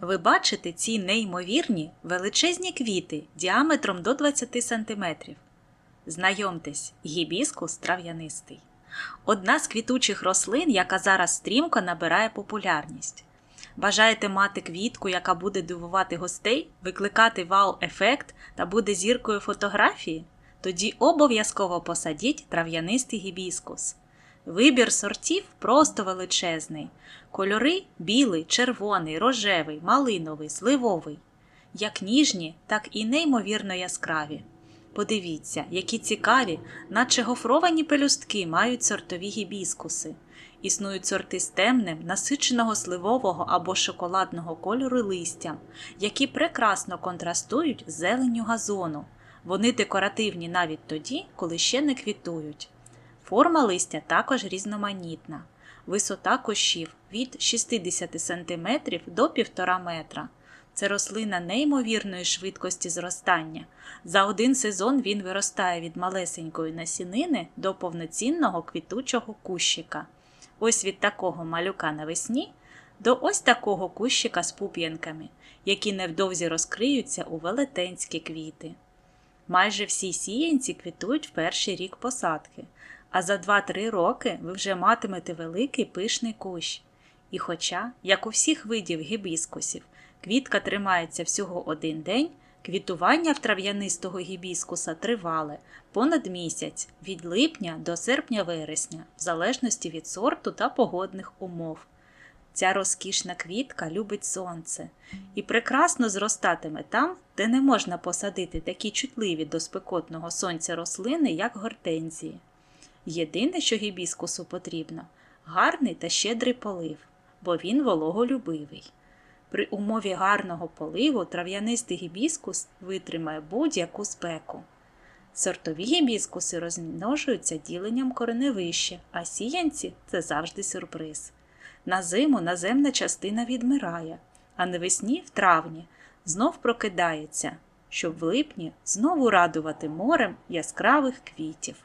Ви бачите ці неймовірні величезні квіти діаметром до 20 см. Знайомтесь, гібіскус трав'янистий. Одна з квітучих рослин, яка зараз стрімко набирає популярність. Бажаєте мати квітку, яка буде дивувати гостей, викликати вау-ефект та буде зіркою фотографії? Тоді обов'язково посадіть трав'янистий гібіскус. Вибір сортів просто величезний. Кольори білий, червоний, рожевий, малиновий, сливовий. Як ніжні, так і неймовірно яскраві. Подивіться, які цікаві, наче гофровані пелюстки мають сортові гібіскуси. Існують сорти з темним, насиченого сливового або шоколадного кольору листям, які прекрасно контрастують з зеленню газону. Вони декоративні навіть тоді, коли ще не квітують. Форма листя також різноманітна. Висота кущів від 60 см до 1,5 метра. Це рослина неймовірної швидкості зростання. За один сезон він виростає від малесенької насінини до повноцінного квітучого кущика. Ось від такого малюка навесні до ось такого кущика з пуп'янками, які невдовзі розкриються у велетенські квіти. Майже всі сіянці квітують в перший рік посадки, а за 2-3 роки ви вже матимете великий пишний кущ. І хоча, як у всіх видів гібіскусів, квітка тримається всього один день, квітування в трав'янистого гібіскуса тривале понад місяць від липня до серпня-вересня, в залежності від сорту та погодних умов. Ця розкішна квітка любить сонце і прекрасно зростатиме там, де не можна посадити такі чутливі до спекотного сонця рослини, як гортензії. Єдине, що гібіскусу потрібно гарний та щедрий полив, бо він вологолюбивий. При умові гарного поливу трав'янистий гібіскус витримає будь-яку спеку. Сортові гібіскуси розмножуються діленням кореневища, а сіянці це завжди сюрприз. На зиму наземна частина відмирає, а навесні в травні знов прокидається, щоб в липні знову радувати морем яскравих квітів.